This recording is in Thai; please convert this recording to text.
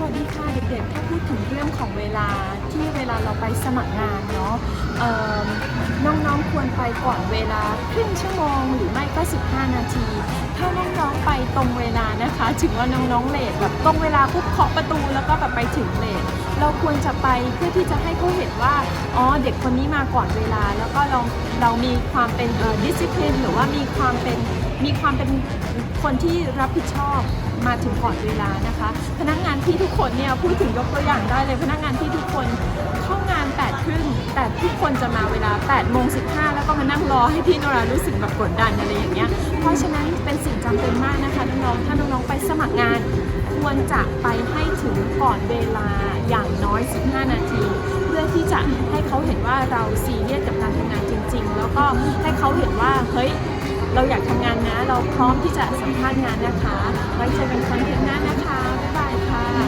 สวัสดีค่ะเด็กๆ ถ้าพูดถึงเรื่องของเวลาที่เวลาเราไปสมัครงานเนาะน้องๆควรไปก่อนเวลาครึ่งชั่วโมงหรือไม่ก็ 15 นาที ถ้าน้องๆไปตรงเวลานะคะ ถึงว่าน้องๆเลทแบบตรงเวลาปุ๊บเคาะประตูแล้วก็แบบไปถึงเลท เราควรจะไปเพื่อที่จะให้เขาเห็นว่าอ๋อเด็กคนนี้มาก่อนเวลา แล้วก็เราเรามีความเป็นเอ่อ discipline หรือว่ามีความเป็นมีความเป็นคนที่รับผิดชอบมาถึงก่อนเวลานะคะ พนักงานที่ทุกคนเนี่ยพูดถึงยกตัวอย่างได้เลย พนักงานที่ทุกคนเข้างาน8ปดครึ่งแต่ทุกคนจะมาเวลา8ปดโมงสิแล้วก็มานั่งรอให้พี่นรารู้สึกแบบกดดันอะไรอย่างเงี้ยเพราะฉะนั้นเป็นสิ่งจำเป็นมากนะคะน้องๆถ้าน้องๆไปสมัครงาน ควรจะไปให้ถึงก่อนเวลา อย่างน้อย 15 นาที เพื่อที่จะให้เขาเห็นว่าเราซีเรียสกับการทำงานจริง ๆ แล้วก็ให้เขาเห็นว่าเฮ้ยเราอยากทำงานนะ เราพร้อมที่จะสัมภาษณ์งานนะคะ ไว้เจอกันคอนเทนต์หน้านะคะ บ๊ายบายค่ะ